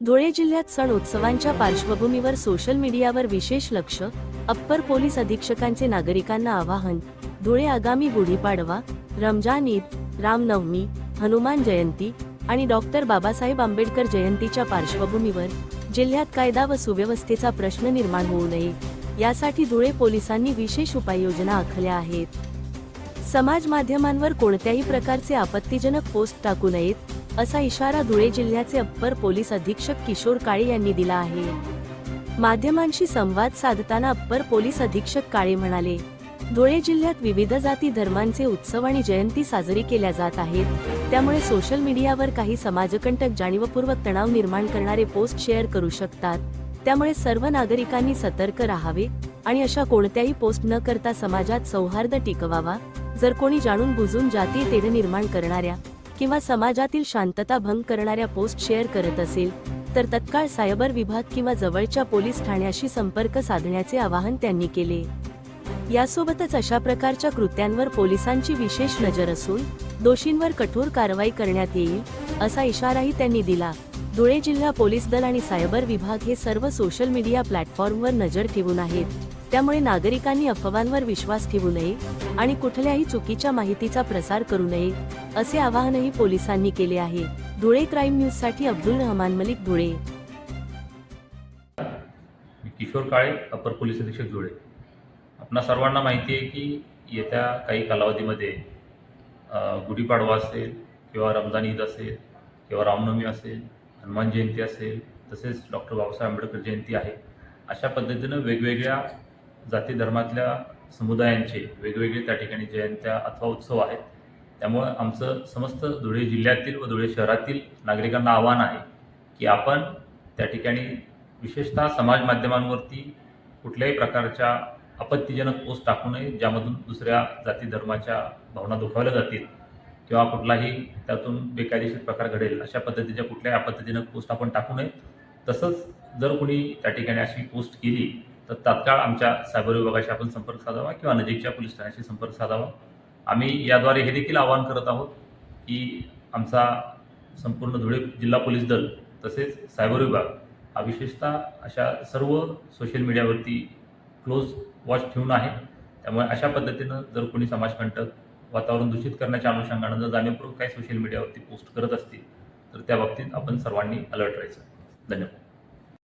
धुळे जिल्ह्यात सण उत्सवांच्या पार्श्वभूमीवर सोशल मीडियावर विशेष लक्ष अप्पर पोलीस अधीक्षकांचे नागरिकांना आवाहन धुळे आगामी गुढीपाडवा रमजान ईद रामनवमी हनुमान जयंती आणि डॉक्टर बाबासाहेब आंबेडकर जयंतीच्या पार्श्वभूमीवर जिल्ह्यात कायदा व सुव्यवस्थेचा प्रश्न निर्माण होऊ नये. यासाठी धुळे पोलिसांनी विशेष उपाययोजना आखल्या आहेत. समाज माध्यमांवर कोणत्याही प्रकारचे आपत्तीजनक पोस्ट टाकू नयेत. असा इशारा धुळे जिल्ह्याचे अप्पर पोलीस अधीक्षक किशोर काळे यांनी दिला आहे. माध्यमांशी संवाद साधताना अप्पर पोलीस अधीक्षक काळे म्हणाले धुळे जिल्ह्यात विविध जाती धर्मांचे उत्सव आणि जयंती साजरी केल्या जात आहेत. त्यामुळे सोशल मीडियावर काही समाजकंटक जाणीवपूर्वक तणाव निर्माण करणारे पोस्ट शेअर करू शकतात. त्यामुळे सर्व नागरिकांनी सतर्क राहावे आणि अशा कोणत्याही पोस्ट न करता समाजात सौहार्द टिकवावा. जर कोणी जाणून बुजून जाती तेढ निर्माण करणाऱ्या किंवा समाजातील शांतता भंग करणाऱ्या पोस्ट शेअर करत असेल तर तत्काळ सायबर विभाग किंवा जवळच्या पोलीस ठाण्याशी संपर्क साधण्याचे आवाहन त्यांनी केले. यासोबतच अशा प्रकारच्या कृत्यांवर पोलिसांची विशेष नजर असून दोषींवर कठोर कारवाई करण्यात येईल असा इशाराही त्यांनी दिला. धुळे जिल्हा पोलीस दल आणि सायबर विभाग हे सर्व सोशल मीडिया प्लॅटफॉर्मवर नजर ठेवून आहेत. त्यामुळे नागरिकांनी अफवांवर विश्वास ठेवू नये आणि कुठल्याही चुकीच्या माहितीचा प्रसार करू नये असे आवाहनही पोलिसांनी केले आहे. धुळे क्राईम न्यूजसाठी अब्दुल रहमान मलिक धुळे. किशोर काळे अपर पोलीस अधीक्षक धुळे. आपणा सर्वांना माहिती आहे की येत्या काही कालावधीमध्ये गुढीपाडवा असेल किंवा रमजान ईद असेल किंवा रामनवमी असेल हनुमान जयंती असेल तसेच डॉक्टर बाबासाहेब आंबेडकर जयंती आहे. अशा पद्धतीनं वेगवेगळ्या जाती धर्मातल्या समुदायांचे वेगवेगळे त्या ठिकाणी जयंत्या अथवा उत्सव आहेत. त्यामुळं आमचं समस्त धुळे जिल्ह्यातील व धुळे शहरातील नागरिकांना आव्हान आहे की आपण त्या ठिकाणी विशेषतः समाज माध्यमांवरती कुठल्याही प्रकारच्या आपत्तीजनक पोस्ट टाकू नये ज्यामधून दुसऱ्या जाती धर्माच्या भावना दुखावल्या जातील किंवा कुठलाही त्यातून बेकायदेशीर प्रकार घडेल अशा पद्धतीच्या कुठल्याही आपत्तीजनक पोस्ट आपण टाकू नये. तसंच जर कोणी त्या ठिकाणी अशी पोस्ट केली तर तात्काळ आमच्या सायबर विभागाशी आपण संपर्क साधावा किंवा नजीकच्या पोलीस ठाण्याशी संपर्क साधावा. आम्ही याद्वारे हे देखील आवाहन करत आहोत की आमचा संपूर्ण धुळे जिल्हा पोलीस दल तसेच सायबर विभाग हा विशेषतः अशा सर्व सोशल मीडियावरती क्लोज वॉच ठेवून आहे. त्यामुळे अशा पद्धतीनं जर कोणी समाजकंटक वातावरण दूषित करण्याच्या अनुषंगानं जर जाणीवपूर्वक काही सोशल मीडियावरती पोस्ट करत असतील तर त्या बाबतीत आपण सर्वांनी अलर्ट राहायचं. धन्यवाद.